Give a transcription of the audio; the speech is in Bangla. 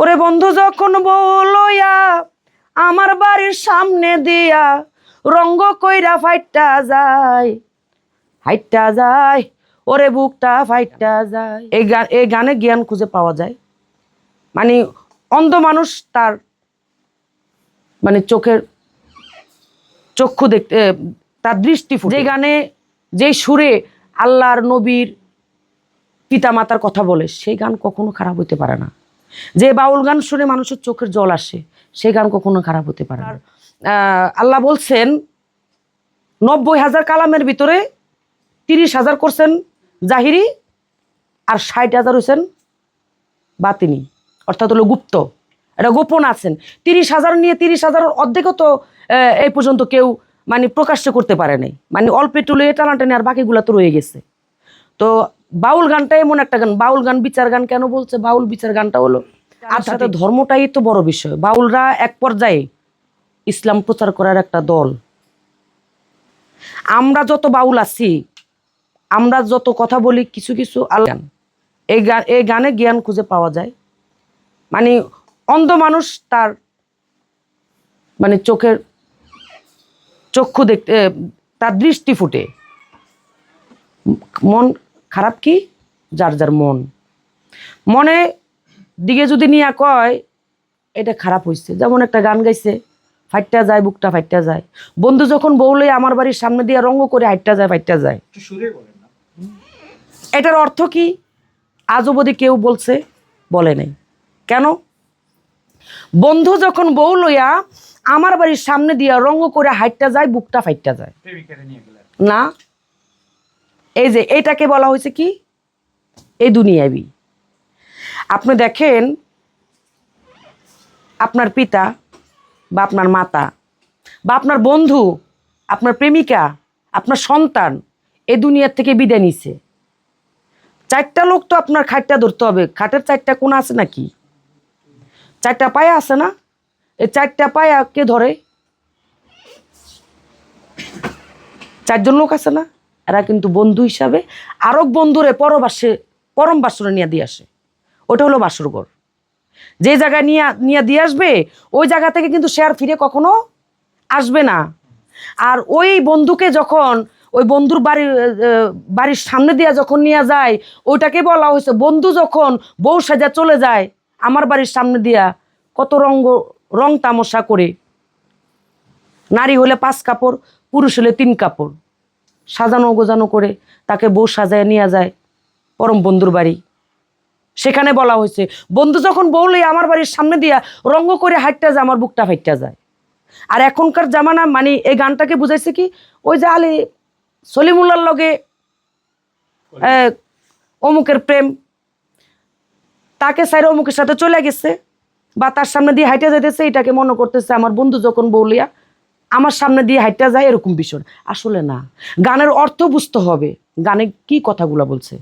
ওরে বন্ধু, যখন বলইয়া আমার বাড়ির সামনে দিয়া রঙ্গ কইরা ফাইটটা যায় হাইটটা যায়, ওরে বুকটা ফাইটটা যায়। এই গান এই গানে জ্ঞান খুঁজে পাওয়া যায়। মানে অন্ধ মানুষ তার মানে চোখের চক্ষু দেখতে তার দৃষ্টি। যে গানে যেই সুরে আল্লাহর নবীর পিতামাতার কথা বলে, সেই গান কখনো খারাপ হইতে পারে না। যে বাউল গান শুনে মানুষের চোখের জল আসে সেই গান কখনো খারাপ হতে পারে আহ, আল্লাহ বলছেন নব্বই হাজার কালামের ভিতরে তিরিশ হাজার করছেন জাহিরি আর ষাট হাজার হয়েছেন বাতিনি। অর্থাৎ হলো গুপ্ত। এটা গোপন আছেন। তিরিশ হাজার নিয়ে তিরিশ হাজারের অর্ধেকও তো আহ, এই পর্যন্ত কেউ মানে প্রকাশ্য করতে পারে নাই। মানে অল্প লয়ে টানাটানি আর বাকিগুলো তো রয়ে গেছে। তো বাউল গানটা এমন একটা গান বাউল গান বিচার গান কেন বলছে? বাউল বিচার গানটা হলো আর সাথে ধর্মটাই তো বড় বিষয়। বাউলরা এক পর্যায়ে ইসলাম প্রচার করার একটা দল। আমরা যত বাউল আছি আমরা যত কথা বলি কিছু কিছু আল্লাহ এই গান এই গানে জ্ঞান খুঁজে পাওয়া যায়। মানে অন্ধ মানুষ তার মানে চোখের চক্ষু দেখতে তার দৃষ্টি ফুটে। মন খারাপ কি? যার যার মন। মনে দিকে যদি নিয়ে কয় এটা খারাপ হয়েছে যেমন একটা গান গাইছে ফাইটটা যায় বুকটা ফাইটটা যায়। বন্ধু যখন বউলে আমার বাড়ির সামনে দিয়ে রঙ্গ করে হাইটটা যায় ফাইটটা যায়। এটার অর্থ কি? আজ অবধি কেউ বলছে বলে নাই। কেন? বন্ধু যখন বউ লইয়া আমার বাড়ির সামনে দিয়া রঙ্গ করে হাইটটা যায় বুকটা ফাইটটা যায়। না। এই যে এইটাকে বলা হয়েছে কি? এই দুনিয়াবি আপনি দেখেন, আপনার পিতা বা আপনার মাতা বা আপনার বন্ধু, আপনার প্রেমিকা, আপনার সন্তান এ দুনিয়ার থেকে বিদায় নিছে। চারটা লোক তো আপনার খাটটা ধরতে হবে। খাটের চারটা কোন আছে নাকি? চারটা পায়া আছে না? এই চারটা পায়া কে ধরে চারজন লোক আছে না? এরা কিন্তু বন্ধু হিসাবে আরক বন্ধুরে পরবাসে, পরম বাসরে নিয়ে দিয়ে আসে। ওটা হলো বাসরঘর যে জায়গায় নিয়ে নিয়ে দিয়ে আসবে, ওই জায়গা থেকে কিন্তু সে আর ফিরে কখনো আসবে না। আর ওই বন্ধুকে যখন, ওই বন্ধুর বাড়ির বাড়ির সামনে দিয়া যখন নিয়ে যায়, ওইটাকে বলা হয়েছে, বন্ধু যখন বউ সাজা চলে যায়, আমার বাড়ির সামনে দিয়া কত রঙ্গ, রং তামসা করে। নারী হলে পাঁচ কাপড়, পুরুষ হলে তিন কাপড়। সাজানো গোজানো করে তাকে বউ সাজায় নিয়ে যায় পরম বন্ধুর বাড়ি। সেখানে বলা হয়েছে বন্ধু যখন বউলে আমার বাড়ির সামনে দিয়া রঙ্গ করে হাইটটা যায় আমার বুকটা ফাইটটা যায়। আর এখনকার জামানা মানে এই গানটাকে বুঝাইছে কি? ওই যে আলী সলিমুল্লার লগে অমুকের প্রেম। তাকে সাইরে অমুকের সাথে চলে গেছে বা তার সামনে দিয়ে হাইটে যাইতেছে এটাকে মনে করতেছে আমার বন্ধু যখন বউলিয়া আমার সামনে দিয়ে হাইটটা যায় এরকম বিষয় আসলে না। গানের অর্থ বুঝতে হবে। গানে কি কথাগুলো বলছে?